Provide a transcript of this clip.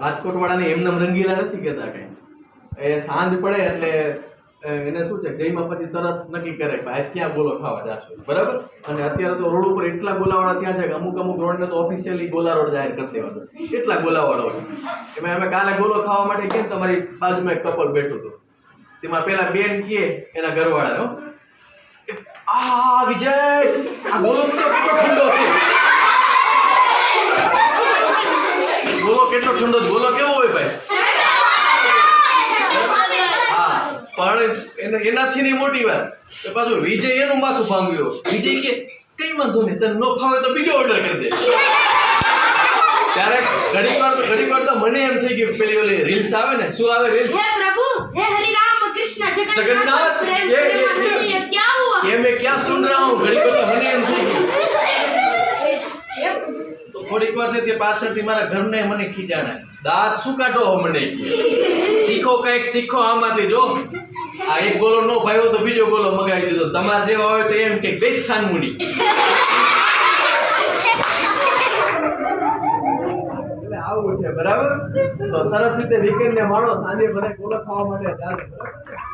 રાજકોટ વાળાને એમને રંગીલા નથી કહેતા કઈ. એ સાંજ પડે એટલે એને શું છે જઈમાં પછી તરત નક્કી કરે આજ ક્યાં બોલો ખાવા જાશું. બરાબર? અને અત્યારે તો રોડ ઉપર એટલા ગોલાવાળા ત્યાં છે કે અમુક અમુક રોડને તો ઓફિશિયલી ગોલા રોડ જાહેર કરી દેવાનો. એટલા ગોલાવાળો હોય એમાં અમે કાલે ગોલો ખાવા માટે કેમ તમારી બાજુમાં એક કપલ બેઠું હતું. તેમાં પેલા બેન કીએ એના ઘરવાળા નો આ વિજય! આ ગોલો કેટલો છે ગોલો કેટલો ઠંડો છે ગોલો કેવો હોય ભાઈ હા પણ એને એનાથી નહીં મોટી વાત કે પાછું વિજય એનું માથું ભાંગ્યો વિજય કે કઈ વાંધો નહીં તને ન ફાવે તો બીજો ઓર્ડર કરી દે ત્યારે ઘડીક વાર તો ઘડીક વાર તો મને એમ થઈ ગયું પેલી ઓલી રીલ્સ આવે ને શું આવે રીલ્સ हे प्रभु हे हरि राम कृष्ण जगन्नाथ, जगन्नाथ प्रेम ये- ये- प्रेमानंद, ये- ये क्या हुआ ये मैं क्या सुन रहा हूँ घड़ी पर तो મને એમ થઈ ગયું થોડીક વાર તે પાછળથી મારા ઘરને મને ખીજાણા. દાંત શું કાઢો મને? શીખો કંઈક, શીખો આમાંથી, જો. આ એક ગોલો નો ભાઈઓ તો બીજો ગોલો મગાવી દીધો. તમારે જેવા હોય તો એમ કે બેસ એટલે આવું છે, બરાબર? તો સરસ રીતે વીકેન્ડ ને માણો સાંજે બધા ગોલો ખાવા માટે જાય બરાબર?